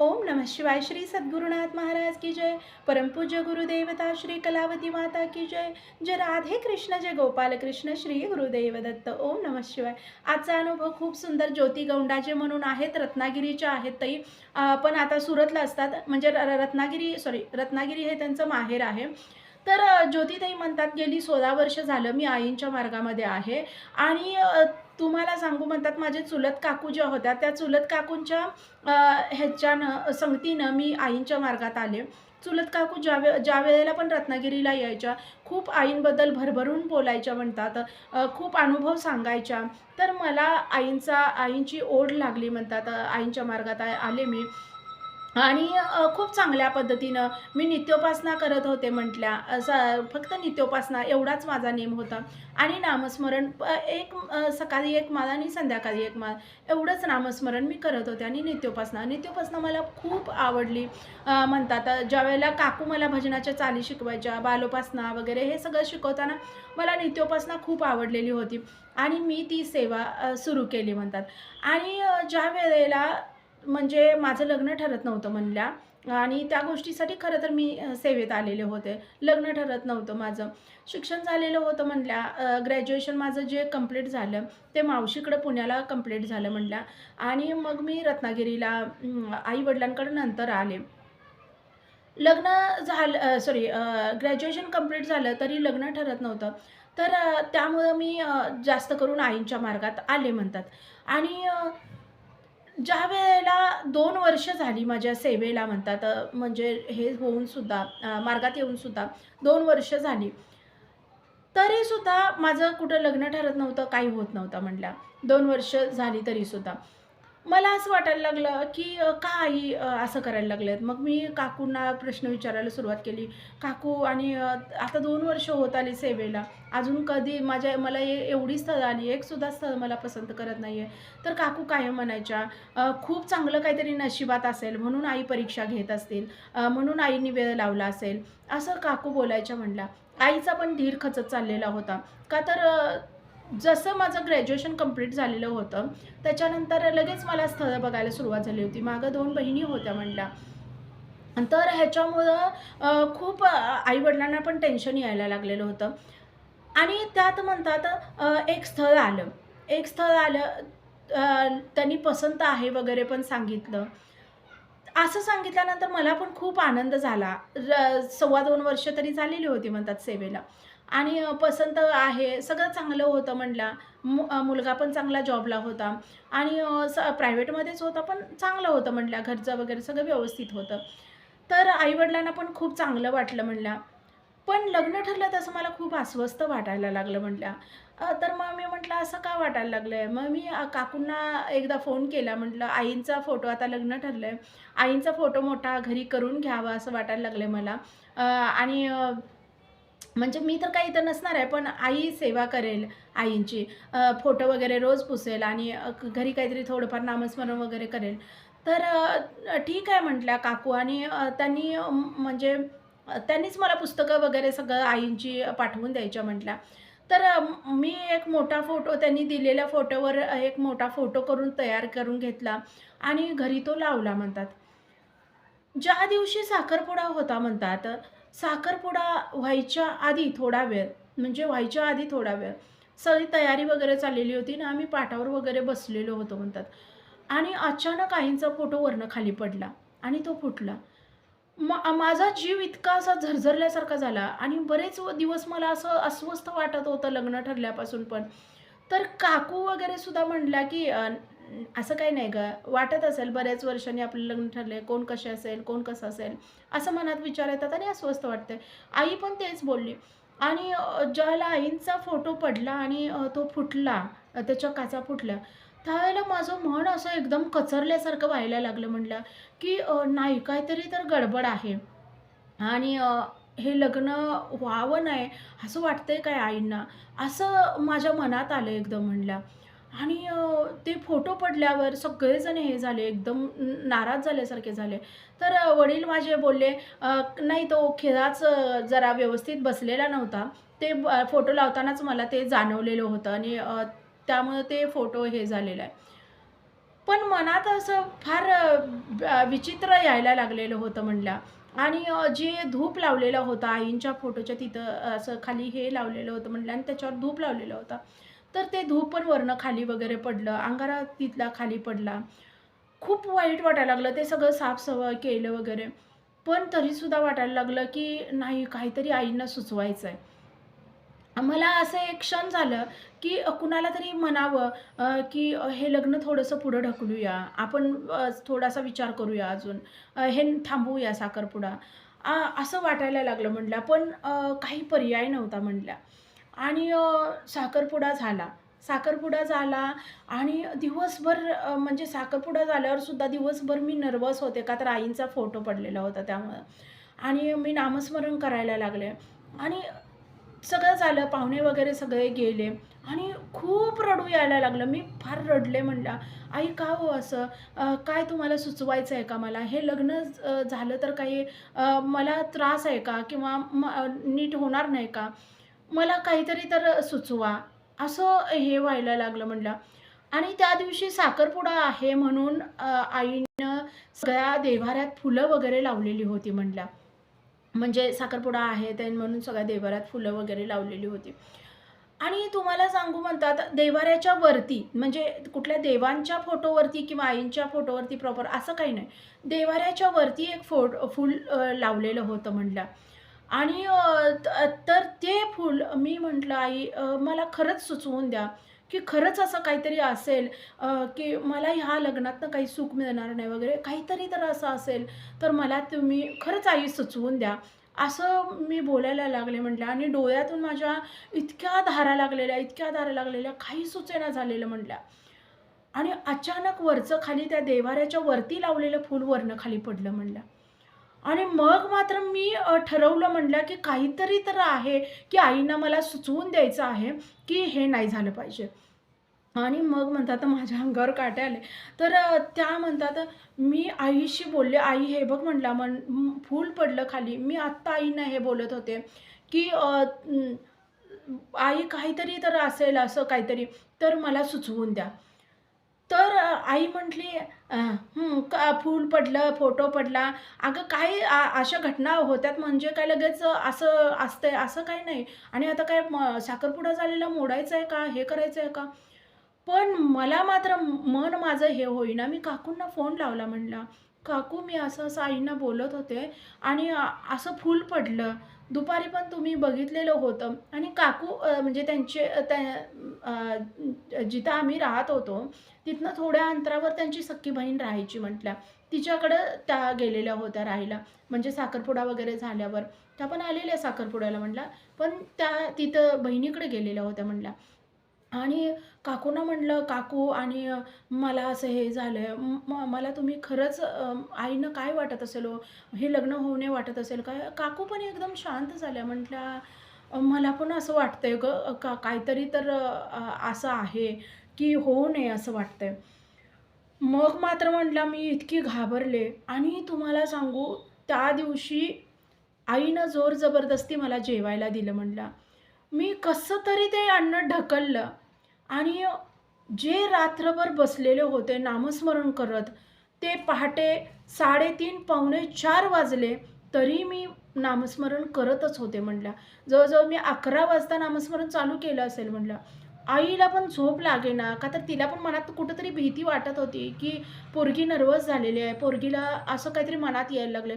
ओम नमः शिवाय श्री सद्गुरुनाथ महाराज की जय। परमपूज्य गुरुदेवता श्री कलावती माता की जय। जय राधे कृष्ण जय गोपाल कृष्ण श्री गुरुदेव दत्त। ओम नमः शिवाय। आजचा अनुभव खूप सुंदर ज्योती गौंडाचे म्हणून आहेत रत्नागिरीच्या आहेत तई. पण आता सुरतला असतात. म्हणजे र- रत्नागिरी सॉरी रत्नागिरी हे त्यांचं माहेर आहे. तर ज्योतिताई म्हणतात गेली सोळा वर्ष झालं मी आईंच्या मार्गामध्ये आहे. आणि तुम्हाला सांगू म्हणतात माझे चुलत काकू ज्या होत्या त्या चुलत काकूंच्या ह्याच्यानं संगतीनं मी आईंच्या मार्गात आले. चुलत काकू ज्या वे ज्या वेळेला पण रत्नागिरीला यायच्या खूप आईंबद्दल भरभरून बोलायच्या म्हणतात खूप अनुभव सांगायच्या. तर मला आईंचा आईंची ओढ लागली म्हणतात आईंच्या मार्गात आले मी. आणि खूप चांगल्या पद्धतीनं मी नित्योपासना करत होते म्हटल्या असं फक्त नित्योपासना एवढाच माझा नेम होता. आणि नामस्मरण एक सकाळी एक माळ आणि संध्याकाळी एक माळ एवढंच नामस्मरण मी करत होते आणि नित्योपासना. नित्योपासना मला खूप आवडली. म्हणतात ज्यावेळेला काकू मला भजनाच्या चाली शिकवायच्या बालोपासना वगैरे हे सगळं शिकवताना मला नित्योपासना खूप आवडलेली होती. आणि मी ती सेवा सुरू केली म्हणतात. आणि ज्या वेळेला म्हणजे माझं लग्न ठरत नव्हतं म्हणल्या. आणि त्या गोष्टीसाठी खरं तर मी सेवेत आलेले होते. लग्न ठरत नव्हतं माझं. शिक्षण झालेलं होतं म्हणल्या. ग्रॅज्युएशन माझं जे कंप्लीट झालं ते मावशीकडं पुण्याला कंप्लीट झालं म्हणल्या. आणि मग मी रत्नागिरीला आईवडिलांकडे नंतर आले. लग्न झालं सॉरी ग्रॅज्युएशन कंप्लीट झालं तरी लग्न ठरत नव्हतं. तर त्यामुळं मी जास्त करून आईंच्या मार्गात आले म्हणतात. आणि ज्या वेळेला दोन वर्ष झाली माझ्या सेवेला म्हणतात म्हणजे हे होऊनसुद्धा मार्गात येऊनसुद्धा दोन वर्ष झाली. तरीसुद्धा माझं कुठं लग्न ठरत नव्हतं काही होत नव्हतं म्हटल्या दोन वर्ष झाली तरीसुद्धा मला असं वाटायला लागलं की का आई असं करायला लागलेत? मग मी काकूंना प्रश्न विचारायला सुरुवात केली. काकू आणि आता दोन वर्ष होत आली सेवेला. अजून कधी माझ्या मला ए- एवढी स्थळं आली एकसुद्धा स्थळ मला पसंत करत नाही आहे तर काकू कायम म्हणायच्या खूप चांगलं काहीतरी नशिबात असेल म्हणून आई परीक्षा घेत असतील म्हणून आईने वेळ लावला असेल असं काकू बोलायच्या म्हणला आईचा पण धीर खचत चाललेला होता. का तर जसं माझं ग्रॅज्युएशन कंप्लीट झालेलं होतं त्याच्यानंतर लगेच मला स्थळं बघायला सुरुवात झाली होती. मागं दोन बहिणी होत्या म्हणल्या. तर ह्याच्यामुळं खूप आईवडिलांना पण टेन्शन यायला लागलेलं होतं. आणि त्यात म्हणतात एक स्थळ आलं. एक स्थळ आलं त्यांनी पसंत आहे वगैरे पण सांगितलं. असं सांगितल्यानंतर मला पण खूप आनंद झाला. र सव्वा दोन वर्ष तरी झालेली होती म्हणतात सेवेला. आणि पसंत आहे. सगळं चांगलं होतं म्हणला. मु मुलगा पण चांगला जॉबला होता. आणि स प्रायव्हेटमध्येच होता पण चांगलं होतं म्हणल्या घरचं वगैरे सगळं व्यवस्थित होतं. तर आईवडिलांना पण खूप चांगलं वाटलं म्हणल्या पण लग्न ठरलं तसं मला खूप अस्वस्थ वाटायला लागलं म्हटल्या तर मग मी म्हटलं असं का वाटायला लागलं आहे मग मी काकूंना एकदा फोन केला. म्हटलं आईंचा फोटो आता लग्न ठरलं आहे आईंचा फोटो मोठा घरी करून घ्यावा असं वाटायला लागलं आहे मला आणि म्हणजे मी तर काही इथं नसणार आहे पण आई सेवा करेल आईंची. फोटो वगैरे रोज पुसेल आणि घरी काहीतरी थोडंफार नामस्मरण वगैरे करेल. तर ठीक आहे म्हटल्या काकू आणि त्यांनी म्हणजे त्यांनीच मला पुस्तकं वगैरे सगळं आईंची पाठवून द्यायच्या म्हटल्या. तर मी एक मोठा फोटो त्यांनी दिलेल्या फोटोवर एक मोठा फोटो करून तयार करून घेतला आणि घरी तो लावला म्हणतात. ज्या दिवशी साखरपुडा होता म्हणतात साखरपुडा व्हायच्या आधी थोडा वेळ म्हणजे व्हायच्या आधी थोडा वेळ. सगळी तयारी वगैरे चाललेली होती ना आम्ही पाटावर वगैरे बसलेलो होतो म्हणतात. आणि अचानक आईंचा फोटो वरनं खाली पडला आणि तो फुटला. मा माझा जीव इतका असा झरझरल्यासारखा झाला आणि बरेच दिवस मला असं अस्वस्थ वाटत होतं लग्न ठरल्यापासून पण. तर काकू वगैरे सुद्धा म्हणल्या की असं काही नाही ग. वाटत असेल बऱ्याच वर्षांनी आपलं लग्न ठरले कोण कसे असेल कोण कसं असेल असं मनात विचार येतात आणि अस्वस्थ वाटते आई पण तेच बोलली. आणि ज्याला ज्यावेळेला आईंचा फोटो पडला आणि तो फुटला त्याच्या काचा फुटल्या त्यावेळेला माझं मन असं एकदम कचरल्यासारखं व्हायला लागलं म्हणलं की नाही काहीतरी तर गडबड आहे. आणि हे लग्न व्हावं नाही असं वाटतंय काय आईंना? असं माझ्या मनात आलं एकदम म्हणलं आणि ते फोटो पडल्यावर सगळेजण हे झाले एकदम नाराज झाल्यासारखे झाले. तर वडील माझे बोलले नाही तो खेळाच जरा व्यवस्थित बसलेला नव्हता. ते फोटो लावतानाच मला ते जाणवलेलं होतं आणि त्यामुळं ते फोटो हे झालेलं आहे. पण मनात असं फार विचित्र यायला लागलेलं होतं म्हणल्या. आणि जे धूप लावलेला होता आईंच्या फोटोच्या तिथं असं खाली हे लावलेलं होतं म्हणलं आणि त्याच्यावर धूप लावलेला होता. तर ते धूप पण वरनं खाली वगैरे पडलं अंगारा तिथला खाली पडला. खूप वाईट वाटायला लागलं ते सगळं साफसफाई केलं वगैरे. पण तरीसुद्धा वाटायला लागलं की नाही काहीतरी आईंना सुचवायचं आहे मला असं एक क्षण झालं की कुणाला तरी म्हणावं की हे लग्न थोडंसं पुढं ढकलूया. आपण थोडासा विचार करूया अजून. हे थांबवूया साखरपुडा. आ, असं वाटायला लागलं म्हटलं पण काही पर्याय नव्हता म्हटल्या. आणि साखरपुडा झाला. साखरपुडा झाला आणि दिवसभर म्हणजे साखरपुडा झाल्यावर सुद्धा दिवसभर मी नर्वस होते का तर आईंचा फोटो पडलेला होता त्यामुळं. आणि मी नामस्मरण करायला लागले. आणि सगळं झालं पाहुणे वगैरे सगळे गेले आणि खूप रडू यायला लागलं. मी फार रडले म्हणलं आई का हो असं? काय तुम्हाला सुचवायचं आहे का मला? हे लग्न झालं तर काही मला त्रास आहे का? किंवा म नीट होणार नाही का? मला काहीतरी तर सुचवा. असं हे व्हायला लागलं म्हणलं आणि त्या दिवशी साखरपुडा आहे म्हणून आईनं सगळ्या देव्हाऱ्यात फुलं वगैरे लावलेली होती म्हणल्या म्हणजे साखरपुडा आहे ते म्हणून सगळ्या देवाऱ्यात फुलं वगैरे लावलेली होती. आणि तुम्हाला सांगू म्हणतात देवाऱ्याच्या वरती म्हणजे कुठल्या देवांच्या फोटोवरती किंवा आईंच्या फोटोवरती प्रॉपर असं काही नाही. देवाऱ्याच्या वरती एक फोट फुल लावलेलं होतं म्हणलं आणि त- तर ते फूल मी म्हटलं आई मला खरंच सुचवून द्या की खरंच असं काहीतरी असेल की मला ह्या लग्नातनं काही सुख मिळणार नाही वगैरे काहीतरी तर असं असेल तर मला तुम्ही खरंच आई सुचवून द्या. असं मी बोलायला लागले म्हटलं आणि डोळ्यातून माझ्या इतक्या धारा लागलेल्या इतक्या धारा लागलेल्या काही सुचेना झालेलं म्हटल्या आणि अचानक वरचं खाली त्या देवाऱ्याच्या वरती लावलेलं फूल वरनं खाली पडलं म्हणलं आणि मग मात्र मी ठरवलं म्हणलं की काहीतरी तर आहे की आईनं मला सुचवून द्यायचं आहे की हे नाही झालं पाहिजे. आणि मग म्हणतात माझ्या अंगावर काटे आले. तर त्या म्हणतात मी आईशी बोलले आई हे बघ म्हटलं मन फूल पडलं खाली. मी आत्ता आईनं हे बोलत होते की आई काहीतरी तर असेल असं काहीतरी तर मला सुचवून द्या. तर आई म्हटली का फूल पडलं फोटो पडला. अगं काय आ- अशा घटना होत्यात म्हणजे काय लगेच असं असतंय असं काही नाही. आणि आता काय म- साखरपुडा झालेला मोडायचं आहे का हे करायचं आहे का? पण मला मात्र मन माझं हे होईना. मी काकूंना फोन लावला म्हणला. काकू मी असं असं आईंना बोलत होते आणि असं फूल पडलं. दुपारी पण तुम्ही बघितलेलं होतं. आणि काकू म्हणजे त्यांचे त्या जिथं आम्ही राहत होतो तिथनं थोड्या अंतरावर त्यांची सख्खी बहीण राहायची म्हटल्या. तिच्याकडं त्या गेलेल्या होत्या राहायला. म्हणजे साखरपुडा वगैरे झाल्यावर. त्या पण आलेल्या साखरपुड्याला म्हटल्या. पण त्या तिथं बहिणीकडे गेलेल्या होत्या म्हटल्या. आणि काकूंना म्हटलं काकू आणि मला असं हे झालं म मला तुम्ही खरंच आईनं काय वाटत असेल हो? हे? लग्न होऊ नये वाटत असेल काय काकू पण एकदम शांत झाल्या. म्हटल्या मला पण असं वाटतंय ग. का काहीतरी तर असं आहे की होऊ नये असं वाटतंय. मग मात्र म्हटलं मी इतकी घाबरले. आणि तुम्हाला सांगू त्या दिवशी आईनं जोर जबरदस्ती मला जेवायला दिलं. म्हटलं मी कसं तरी ते अन्न ढकललं. आणि जे रात्रभर बसलेले होते नामस्मरण करत ते पहाटे साडेतीन पावणे चार वाजले तरी मी नामस्मरण करतच होते म्हटलं. जवळजवळ मी अकरा वाजता नामस्मरण चालू केलं असेल म्हणलं आईला पण झोप लागेना का तर तिला पण मनात कुठंतरी भीती वाटत होती की पोरगी नर्वस झालेली आहे पोरगीला असं काहीतरी मनात यायला लागलं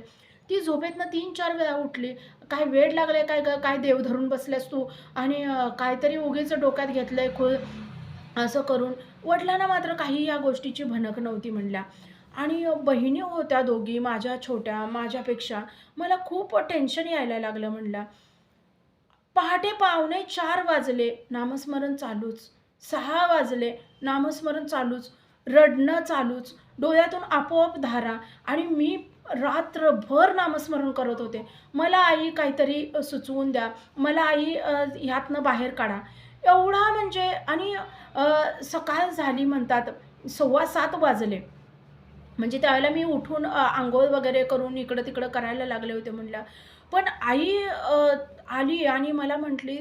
ती झोपेतनं तीन चार वेळा उठली. काय वेळ लागले काय काय देव धरून बसल्यास तू? आणि काहीतरी उगीचं डोक्यात घेतलंय खूळ असं करून. वडिलांना मात्र काही या गोष्टीची भनक नव्हती म्हणल्या. आणि बहिणी होत्या दोघी माझ्या छोट्या माझ्यापेक्षा. मला खूप टेन्शन यायला लागलं म्हणला पहाटे पावणे चार वाजले. नामस्मरण चालूच. सहा वाजले. नामस्मरण चालूच. रडणं चालूच. डोळ्यातून आपोआप धारा. आणि मी रात्रभर नामस्मरण करत होते. मला आई काहीतरी सुचवून द्या. मला आई ह्यातनं बाहेर काढा. एवढा म्हणजे आणि सकाळ झाली म्हणतात सव्वा सात वाजले. म्हणजे त्यावेळेला मी उठून आंघोळ वगैरे करून इकडं तिकडं करायला लागले होते म्हटल्या पण आई आली आणि मला म्हटली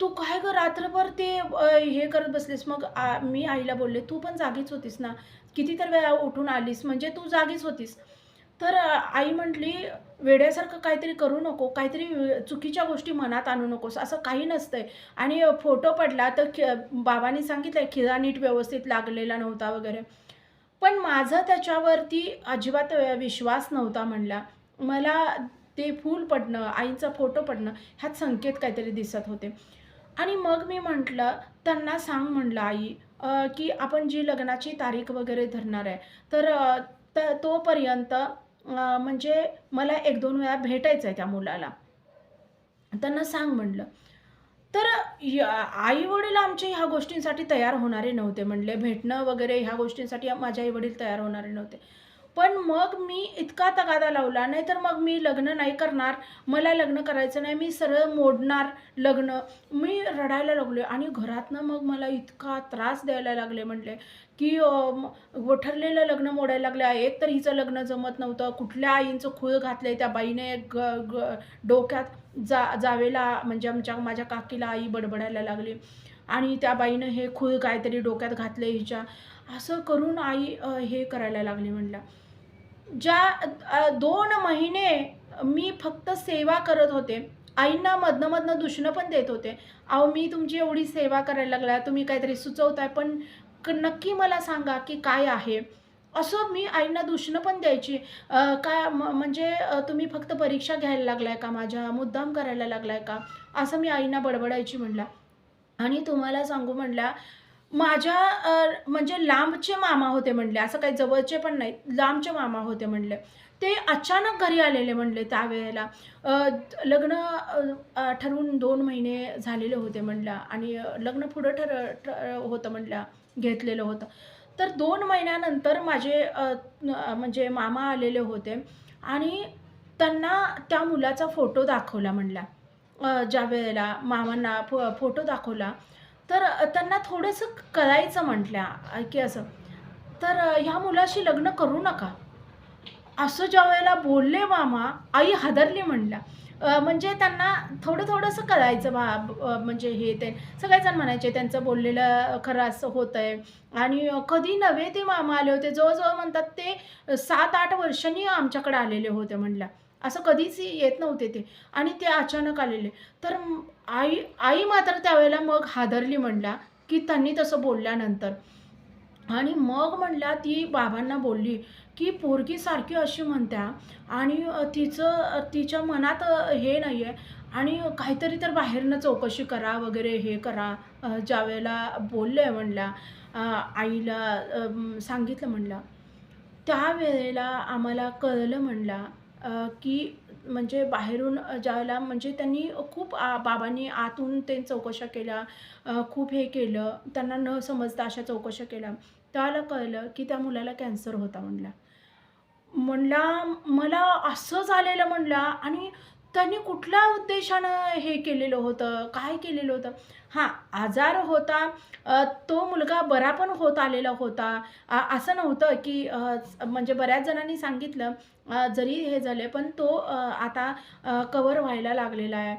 तू काय गं रात्रभर ते हे करत बसलीस? मग आ, मी आईला बोलले तू पण जागीच होतीस ना? कितीतरी वेळा उठून आलीस. म्हणजे तू जागीच होतीस. तर आई म्हटली वेड्यासारखं काहीतरी करू नको काहीतरी चुकीच्या गोष्टी मनात आणू नकोस असं काही नसतंय. आणि फोटो पडला तर खि बाबांनी सांगितलं खिळा नीट व्यवस्थित लागलेला नव्हता वगैरे. पण माझं त्याच्यावरती अजिबात विश्वास नव्हता म्हणला. मला ते फूल पडणं आईचा फोटो पडणं ह्यात संकेत काहीतरी दिसत होते. आणि मग मी म्हटलं त्यांना सांग म्हणलं आई की आपण जी लग्नाची तारीख वगैरे धरणार आहे तर तोपर्यंत म्हणजे मला एक दोन वेळा भेटायचं आहे त्या मुलाला. त्यांना सांग म्हणलं. तर आई वडील आमचे ह्या गोष्टींसाठी तयार होणारे नव्हते म्हणले. भेटणं वगैरे ह्या गोष्टींसाठी माझे आई वडील तयार होणारे नव्हते. पण मग मी इतका तगादा लावला नाहीतर मग मी लग्न नाही करणार मला लग्न करायचं नाही मी सरळ मोडणार लग्न. मी रडायला लागलो आणि घरातनं मग मला इतका त्रास द्यायला लागले म्हणले की ठरलेलं लग्न मोडायला लागलं. एक तर हिचं लग्न जमत नव्हतं कुठल्या आईंचं खूळ घातलंय त्या बाईने ग ग डोक्यात जा जावेला म्हणजे आमच्या माझ्या काकीला आई बडबडायला लागली. आणि त्या बाईनं हे खूळ काहीतरी डोक्यात घातलं हिच्या. असं करून आई हे करायला लागली म्हणलं. ज्या दोन महिने मी फक्त सेवा करत होते. आईंना मधनं दुष्णं पण देत होते. अहो मी तुमची एवढी सेवा करायला लागला तुम्ही काहीतरी सुचवताय पण क नक्की मला सांगा की काय आहे. असं मी आईंना दुष्णं पण द्यायची. काय म म्हणजे तुम्ही फक्त परीक्षा घ्यायला लागलाय का? माझ्या मुद्दाम करायला लागलाय का? असं मी आईंना बडबडायची म्हणला. आणि तुम्हाला सांगू म्हणल्या माझ्या म्हणजे लांबचे मामा होते म्हणले असं काही जवळचे पण नाही लांबचे मामा होते म्हणले. ते अचानक घरी आलेले म्हणले त्यावेळेला. लग्न ठरवून दोन महिने झालेले होते म्हणल्या आणि लग्न पुढं ठर ठर होतं म्हणल्या घेतलेलं होतं. तर दोन महिन्यानंतर माझे म्हणजे मामा आलेले होते आणि त्यांना त्या मुलाचा फोटो दाखवला म्हणला. ज्या वेळेला मामांना फो फोटो दाखवला तर त्यांना थोडंसं कळायचं म्हटल्या की असं. तर ह्या मुलाशी लग्न करू नका. असं ज्या वेळेला बोलले मामा आई हादरली म्हणल्या म्हणजे त्यांना थोडं थोडंसं कळायचं बा म्हणजे हे ते. सगळेजण म्हणायचे त्यांचं बोललेलं खरं असं होतं आहे आणि कधी नव्हे ते मामा आले होते जवळजवळ म्हणतात ते सात आठ वर्षांनी आमच्याकडे आलेले होते म्हणल्या असं कधीच येत नव्हते ते. आणि ते अचानक आलेले. तर आई आई मात्र त्यावेळेला मग हादरली म्हणला की त्यांनी तसं बोलल्यानंतर. आणि मग म्हणला ती बाबांना बोलली की पोरगी सारखी अशी म्हणत्या आणि तिचं तिच्या मनात हे नाही आहे आणि काहीतरी तर बाहेरनं चौकशी करा वगैरे हे करा अ, ज्यावेळेला बोललं म्हणल्या अ, आईला सांगितलं म्हणलं. त्यावेळेला आम्हाला कळलं म्हणला की म्हणजे बाहेरून अ, म्हणजे त्यांनी खूप आ बाबांनी आतून ते चौकशा केल्या. खूप हे केलं. त्यांना न समजता अशा चौकशा केल्या. त्यावेळेला कळलं की त्या मुलाला कॅन्सर होता म्हणला. म्हणला मला असं झालेलं म्हणला. आणि त्यांनी कुठल्या उद्देशानं हे केलेलं होतं? काय केलेलं होतं? हां आजार होता. तो मुलगा बरा पण होत आलेला होता. असं नव्हतं की म्हणजे बऱ्याच जणांनी सांगितलं जरी हे झाले पण तो आता कवर व्हायला लागलेला आहे.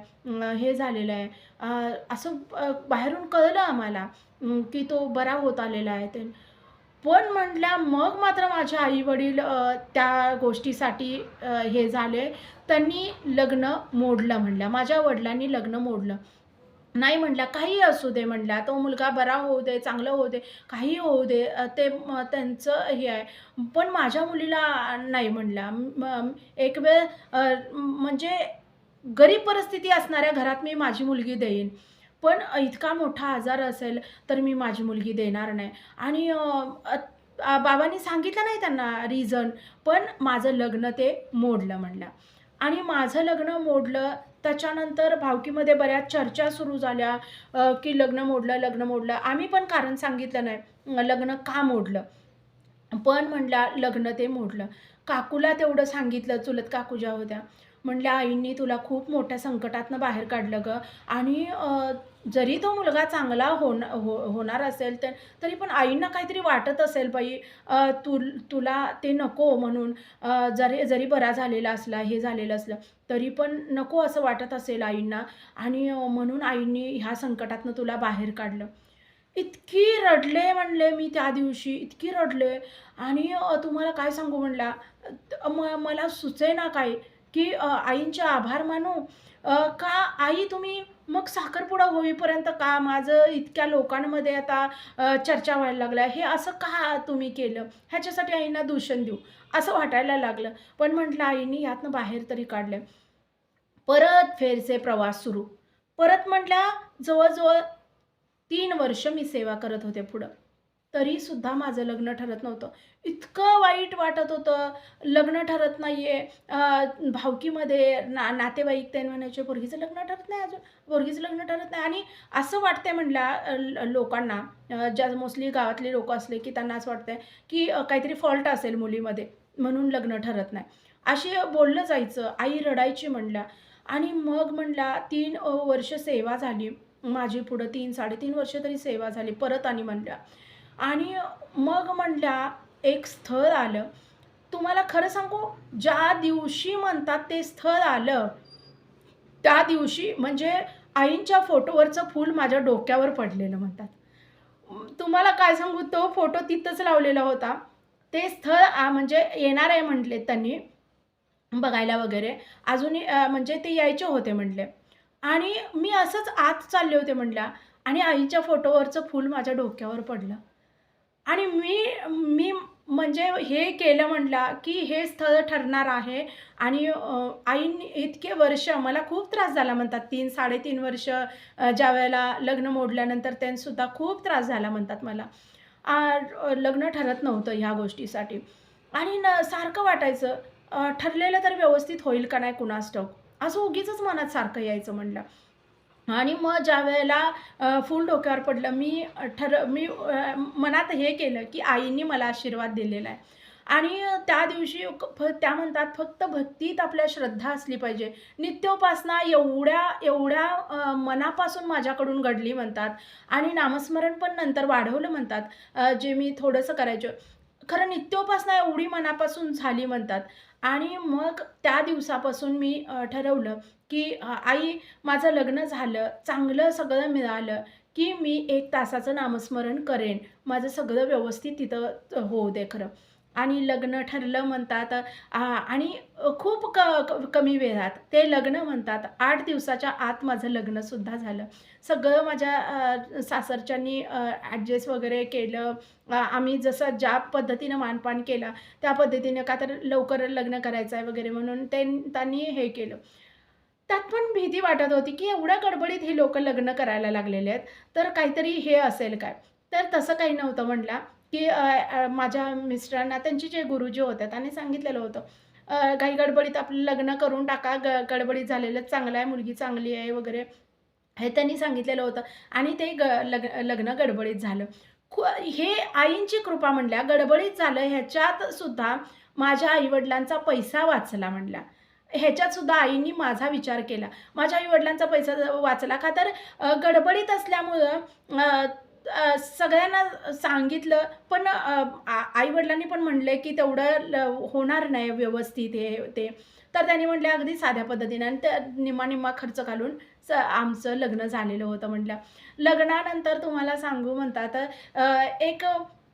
हे झालेलं आहे. असं बाहेरून कळलं आम्हाला की तो बरा होत आलेला आहे. ते पण म्हटल्या मग मात्र माझे आई-वडील त्या गोष्टीसाठी हे झाले. त्यांनी लग्न मोडलं म्हणल्या. माझ्या वडिलांनी लग्न मोडलं. नाही म्हटल्या, "काहीही असू दे," म्हटल्या, "तो मुलगा बरा होऊ दे, चांगलं होऊ दे, काहीही होऊ दे. ते त्यांचं हे आहे. पण माझ्या मुलीला नाही," म्हटल्या एक वेळ म्हणजे गरीब परिस्थिती असणाऱ्या घरात मी माझी मुलगी देईन. पण इतका मोठा आजार असेल, तर मी माझी मुलगी देणार नाही. आणि बाबांनी सांगितलं नाही त्यांना रिझन, पण माझं लग्न ते मोडलं म्हणलं आणि माझं लग्न मोडलं त्याच्यानंतर भावकीमध्ये बऱ्याच चर्चा सुरू झाल्या की लग्न मोडलं, लग्न मोडलं. आम्ही पण कारण सांगितलं नाही, लग्न का मोडलं. पण म्हणल्या लग्न ते मोडलं. काकूला तेवढं सांगितलं, चुलत काकू ज्या होत्या. म्हणल्या, "आईंनी तुला खूप मोठ्या संकटातनं बाहेर काढलं गं आणि जरी तो मुलगा चांगला होण हो होणार असेल तर तरी पण आईंना काहीतरी वाटत असेल बाई तु तुला ते नको म्हणून जरी जरी बरा झालेला असला, हे झालेलं असलं, तरी पण नको असं वाटत असेल आईंना. आणि म्हणून आईंनी ह्या संकटातनं तुला बाहेर काढलं." इतकी रडले म्हणले मी त्या दिवशी इतकी रडले. आणि तुम्हाला काय सांगू म्हणला? म मला सुचेना काय की आईंचे आभार मानू? का आई तुम्ही मग साखरपुडा होईपर्यंत का माझं इतक्या लोकांमध्ये आता चर्चा व्हायला लागल्या? हे असं का तुम्ही केलं? ह्याच्यासाठी आईंना दूषण देऊ असं वाटायला लागलं. पण म्हटलं आईनी यातनं बाहेर तरी काढलं परत फेरचे प्रवास सुरू. परत म्हटल्या जवळजवळ तीन वर्ष मी सेवा करत होते पुढं. तरीसुद्धा माझं लग्न ठरत नव्हतं. इतकं वाईट वाटत होतं. लग्न ठरत नाही आहे भावकीमध्ये ना नातेवाईक ते म्हणायचे पोरगीचं लग्न ठरत नाही अजून. पोरगीचं लग्न ठरत नाही. आणि असं वाटतंय म्हणल्या लोकांना ज्या मोस्टली गावातले लोक असले की त्यांना असं वाटतंय की काहीतरी फॉल्ट असेल मुलीमध्ये म्हणून लग्न ठरत नाही. अशी बोललं जायचं आई रडायची म्हणल्या. आणि मग म्हणला तीन वर्ष सेवा झाली. माझी पुढं तीन साडेतीन वर्ष तरी सेवा झाली. परत आणि म्हणल्या आणि मग म्हणल्या एक स्थळ आलं. तुम्हाला खरं सांगू ज्या दिवशी म्हणतात ते स्थळ आलं त्या दिवशी म्हणजे आईंच्या फोटोवरचं फूल माझ्या डोक्यावर पडलेलं म्हणतात. तुम्हाला काय सांगू तो फोटो तिथंच लावलेला होता. ते स्थळ म्हणजे येणार आहे म्हटले त्यांनी बघायला वगैरे. अजूनही म्हणजे ते यायचे होते म्हटले. आणि मी असंच आत चालले होते म्हटल्या. आणि आईच्या फोटोवरचं फूल माझ्या डोक्यावर पडलं. आणि मी मी म्हणजे हे केलं म्हटला की हे स्थळ ठरणार आहे आणि आईन इतके वर्ष मला खूप त्रास झाला म्हणतात. तीन साडेतीन वर्ष ज्या वेळेला लग्न मोडल्यानंतर त्यांनीसुद्धा खूप त्रास झाला म्हणतात मला. लग्न ठरत नव्हतं ह्या गोष्टीसाठी. आणि न सारखं वाटायचं ठरलेलं तर व्यवस्थित होईल का नाही कुणास ठाऊक? असं उगीचच मनात सारखं यायचं म्हणलं. आणि मग ज्या वेळेला फुल डोक्यावर पडलं मी ठर मी मनात हे केलं की आईने मला आशीर्वाद दिलेला आहे. आणि त्या दिवशी क- फ त्या म्हणतात फक्त भक्तीत आपल्या श्रद्धा असली पाहिजे. नित्योपासना एवढ्या एवढ्या मनापासून माझ्याकडून घडली म्हणतात. आणि नामस्मरण पण नंतर वाढवलं म्हणतात. जे मी थोडंसं करायचं. खरं नित्योपासना एवढी मनापासून झाली म्हणतात. आणि मग त्या दिवसापासून मी ठरवलं की आई माझं लग्न झालं चांगलं सगळं मिळालं की मी एक तासाचं नामस्मरण करेन. माझं सगळं व्यवस्थित तिथं होऊ दे खरं. आणि लग्न ठरलं म्हणतात आणि खूप क कमी वेळात ते लग्न म्हणतात आठ दिवसाच्या आत माझं लग्नसुद्धा झालं. सगळं माझ्या सासरच्यांनी ॲडजस्ट वगैरे केलं. आम्ही जसं ज्या पद्धतीनं मानपान केलं त्या पद्धतीने का तर लवकर लग्न करायचं आहे वगैरे म्हणून ते त्यांनी हे केलं. त्यात पण भीती वाटत होती की एवढ्या गडबडीत हे लोक लग्न करायला लागलेले आहेत तर काहीतरी हे असेल काय? तर तसं काही नव्हतं म्हटलं की माझ्या मिस्टरांना त्यांचे जे गुरुजी होते त्यांनी सांगितलेलं होतं काही गडबडीत आपलं लग्न करून टाका ग गडबडीत झालेलं चांगलं आहे मुलगी चांगली आहे वगैरे हे त्यांनी सांगितलेलं होतं आणि ते ग लग लग्न गडबडीत झालं. खू हे आईंची कृपा म्हणल्या गडबडीत झालं ह्याच्यात सुद्धा माझ्या आईवडिलांचा पैसा वाचला म्हणल्या. ह्याच्यात सुद्धा आईंनी माझा विचार केला. माझ्या आईवडिलांचा पैसा वाचला का? तर गडबडीत असल्यामुळं सगळ्यांना सांगितलं. पण आईवडिलांनी पण म्हणले की तेवढं ल होणार नाही व्यवस्थित हे ते. तर त्यांनी म्हटले अगदी साध्या पद्धतीने. आणि त्या निम्मा निम्मा खर्च घालून स आमचं लग्न झालेलं होतं म्हटलं. लग्नानंतर तुम्हाला सांगू म्हणतात एक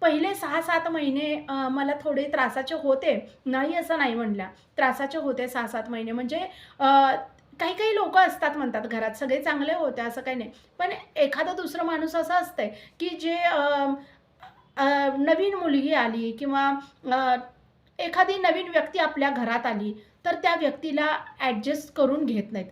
पहिले सहा सात महिने मला थोडे त्रासाचे होते. नाही असं नाही म्हणल्या. त्रासाचे होते सहा सात महिने. म्हणजे काही काही लोक असतात म्हणतात घरात. सगळे चांगले होते असं काही नाही. पण एखादा दुसरं माणूस असं असतंय की जे नवीन मुलगी आली किंवा एखादी नवीन व्यक्ती आपल्या घरात आली तर त्या व्यक्तीला ॲडजस्ट करून घेत नाहीत.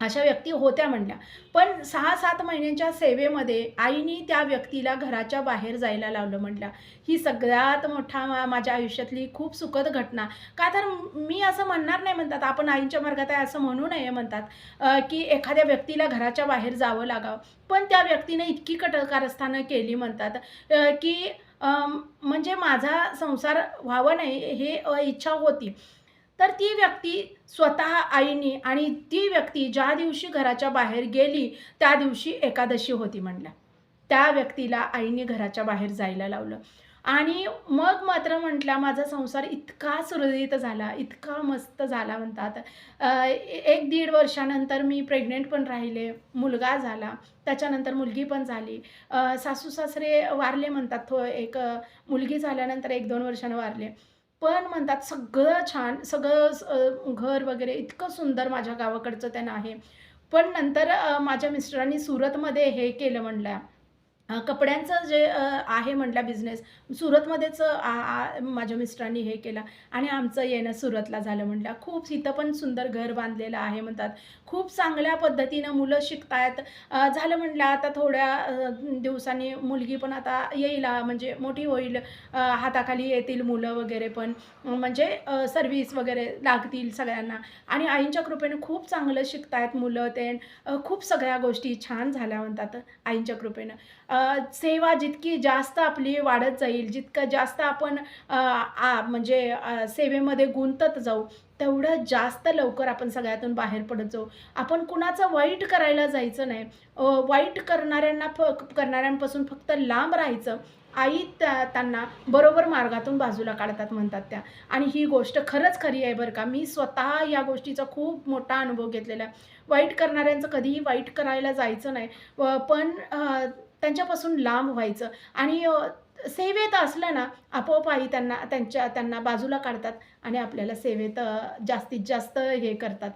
अशा व्यक्ती होत्या म्हणल्या. पण सहा सात महिन्यांच्या सेवेमध्ये आईने त्या व्यक्तीला घराच्या बाहेर जायला लावलं म्हटलं ही सगळ्यात मोठा मा माझ्या आयुष्यातली खूप सुखद घटना. का तर मी असं म्हणणार नाही म्हणतात. आपण आईंच्या मार्गात आहे असं म्हणू नये म्हणतात की एखाद्या व्यक्तीला घराच्या बाहेर जावं लागावं. पण त्या व्यक्तीने इतकी कटकारस्थानं केली म्हणतात की म्हणजे माझा संसार व्हावा नाही हे इच्छा होती. तर ती व्यक्ती स्वतः आईनी आणि ती व्यक्ती ज्या दिवशी घराच्या बाहेर गेली त्या दिवशी एकादशी होती म्हणल्या. त्या व्यक्तीला आईने घराच्या बाहेर जायला लावलं. आणि मग मात्र म्हटल्या माझा संसार इतका सुरळीत झाला इतका मस्त झाला म्हणतात. एक दीड वर्षानंतर मी प्रेग्नेंट पण राहिले मुलगा झाला त्याच्यानंतर मुलगी पण झाली. सासू सासरे वारले म्हणतात थो एक मुलगी झाल्यानंतर एक दोन वर्षानं वारले. पण म्हणतात सगळं छान सगळं स- घर वगैरे इतकं सुंदर माझ्या गावाकडचं त्यांना आहे. पण नंतर माझ्या मिस्टरांनी सुरतमध्ये हे केलं म्हणलं कपड्यांचं जे आहे म्हटलं बिझनेस सुरतमध्येच आ, माझ्या मिस्टरांनी हे केलं आणि आमचं येणं सुरतला झालं म्हटलं. खूप इथं पण सुंदर घर बांधलेलं आहे म्हणतात. खूप चांगल्या पद्धतीनं मुलं शिकतायत. झालं म्हटलं आता थोड्या दिवसांनी मुलगी पण आता येईल म्हणजे मोठी होईल हाताखाली येतील मुलं वगैरे पण. म्हणजे सर्व्हिस वगैरे लागतील सगळ्यांना. आणि आईंच्या कृपेने खूप चांगलं शिकतायत मुलं ते. खूप सगळ्या गोष्टी छान झाल्या म्हणतात आईंच्या कृपेनं. सेवा जितकी जास्त आपली वाढत जाईल जितकं जास्त आपण आ, म्हणजे सेवेमध्ये गुंतत जाऊ तेवढं जास्त लवकर आपण सगळ्यातून बाहेर पडत जाऊ. आपण कुणाचं वाईट करायला जायचं नाही. वाईट करणाऱ्यांना फ करणाऱ्यांपासून फक्त लांब राहायचं. आई त्या त्यांना बरोबर मार्गातून बाजूला काढतात म्हणतात त्या. आणि ही गोष्ट खरंच खरी आहे बरं का. मी स्वतः या गोष्टीचा खूप मोठा अनुभव घेतलेला आहे. वाईट करणाऱ्यांचं कधीही वाईट करायला जायचं नाही. व पण त्यांच्यापासून लांब व्हायचं. आणि सेवेत असलं ना आपोआप आई त्यांना त्यांच्या त्यांना बाजूला काढतात आणि आपल्याला सेवेत जास्तीत जास्त हे करतात.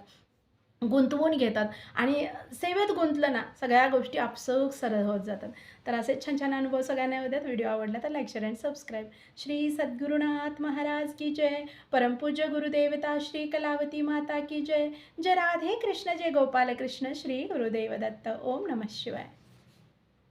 गुंतवून घेतात. आणि सेवेत गुंतलं ना सगळ्या गोष्टी आपसूक सरळ होत जातात. तर असे छान छान अनुभव सगळ्यांना होत्यात व्हिडिओ आवडला तर like share and subscribe. Shri Sadgurunath Maharaj की जय. परमपूज्य गुरुदेवता श्री कलावती माता की जय. जय राधे कृष्ण जय गोपाल कृष्ण श्री गुरुदेव दत्त. ओम नमः शिवाय.